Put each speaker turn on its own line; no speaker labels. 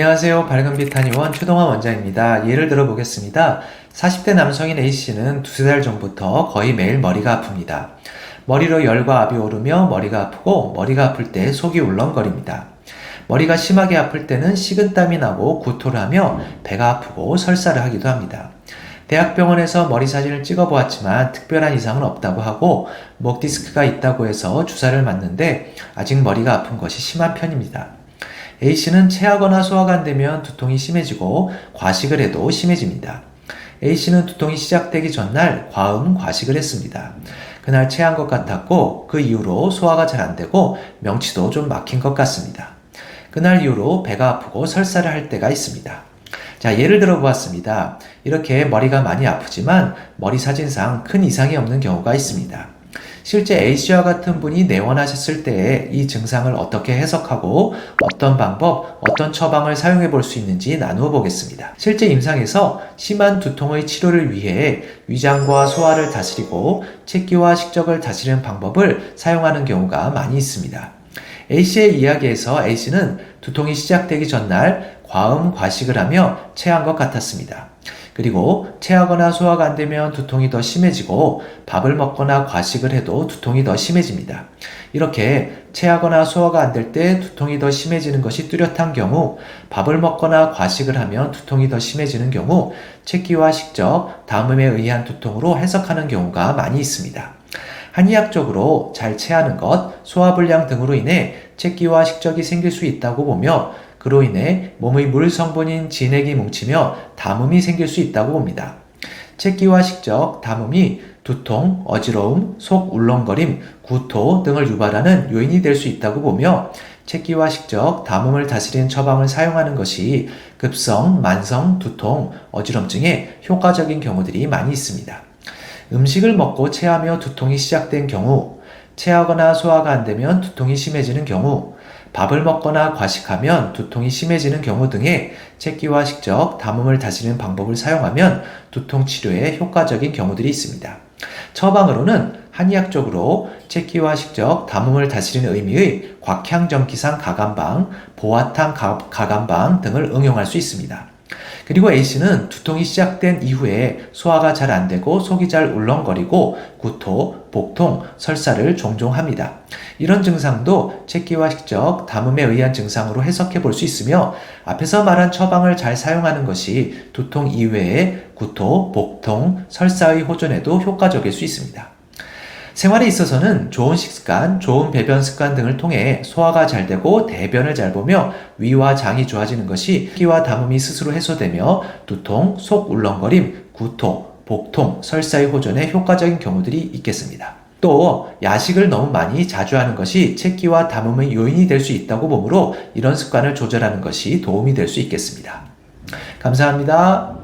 안녕하세요. 밝은 비타니원 최동환 원장입니다. 예를 들어 보겠습니다. 40대 남성인 A씨는 두세 달 전부터 거의 매일 머리가 아픕니다. 머리로 열과 압이 오르며 머리가 아프고 머리가 아플 때 속이 울렁거립니다. 머리가 심하게 아플 때는 식은땀이 나고 구토를 하며 배가 아프고 설사를 하기도 합니다. 대학병원에서 머리 사진을 찍어 보았지만 특별한 이상은 없다고 하고 목 디스크가 있다고 해서 주사를 맞는데 아직 머리가 아픈 것이 심한 편입니다. A씨는 체하거나 소화가 안 되면 두통이 심해지고 과식을 해도 심해집니다. A씨는 두통이 시작되기 전날 과음 과식을 했습니다. 그날 체한 것 같았고 그 이후로 소화가 잘 안 되고 명치도 좀 막힌 것 같습니다. 그날 이후로 배가 아프고 설사를 할 때가 있습니다. 자, 예를 들어 보았습니다. 이렇게 머리가 많이 아프지만 머리 사진상 큰 이상이 없는 경우가 있습니다. 실제 A씨와 같은 분이 내원하셨을 때에 이 증상을 어떻게 해석하고 어떤 방법, 어떤 처방을 사용해 볼 수 있는지 나누어 보겠습니다. 실제 임상에서 심한 두통의 치료를 위해 위장과 소화를 다스리고 체기와 식적을 다스리는 방법을 사용하는 경우가 많이 있습니다. A씨의 이야기에서 A씨는 두통이 시작되기 전날 과음 과식을 하며 체한 것 같았습니다. 그리고 체하거나 소화가 안 되면 두통이 더 심해지고 밥을 먹거나 과식을 해도 두통이 더 심해집니다. 이렇게 체하거나 소화가 안 될 때 두통이 더 심해지는 것이 뚜렷한 경우, 밥을 먹거나 과식을 하면 두통이 더 심해지는 경우, 체기와 식적, 담음에 의한 두통으로 해석하는 경우가 많이 있습니다. 한의학적으로 잘 체하는 것, 소화불량 등으로 인해 체기와 식적이 생길 수 있다고 보며 그로 인해 몸의 물 성분인 진액이 뭉치며 담음이 생길 수 있다고 봅니다. 체기와 식적, 담음이 두통, 어지러움, 속 울렁거림, 구토 등을 유발하는 요인이 될 수 있다고 보며 체기와 식적, 담음을 다스리는 처방을 사용하는 것이 급성, 만성, 두통, 어지럼증에 효과적인 경우들이 많이 있습니다. 음식을 먹고 체하며 두통이 시작된 경우, 체하거나 소화가 안 되면 두통이 심해지는 경우, 밥을 먹거나 과식하면 두통이 심해지는 경우 등의 체기와 식적, 담음을 다스리는 방법을 사용하면 두통 치료에 효과적인 경우들이 있습니다. 처방으로는 한의학적으로 체기와 식적, 담음을 다스리는 의미의 곽향전기상 가감방, 보아탕 가감방 등을 응용할 수 있습니다. 그리고 A씨는 두통이 시작된 이후에 소화가 잘 안 되고 속이 잘 울렁거리고 구토, 복통, 설사를 종종 합니다. 이런 증상도 체기와 식적, 담음에 의한 증상으로 해석해 볼 수 있으며 앞에서 말한 처방을 잘 사용하는 것이 두통 이외에 구토, 복통, 설사의 호전에도 효과적일 수 있습니다. 생활에 있어서는 좋은 식습관, 좋은 배변 습관 등을 통해 소화가 잘 되고 대변을 잘 보며 위와 장이 좋아지는 것이 피와 담음이 스스로 해소되며 두통, 속 울렁거림, 구토, 복통, 설사의 호전에 효과적인 경우들이 있겠습니다. 또 야식을 너무 많이 자주 하는 것이 체기와 담음의 요인이 될 수 있다고 보므로 이런 습관을 조절하는 것이 도움이 될 수 있겠습니다. 감사합니다.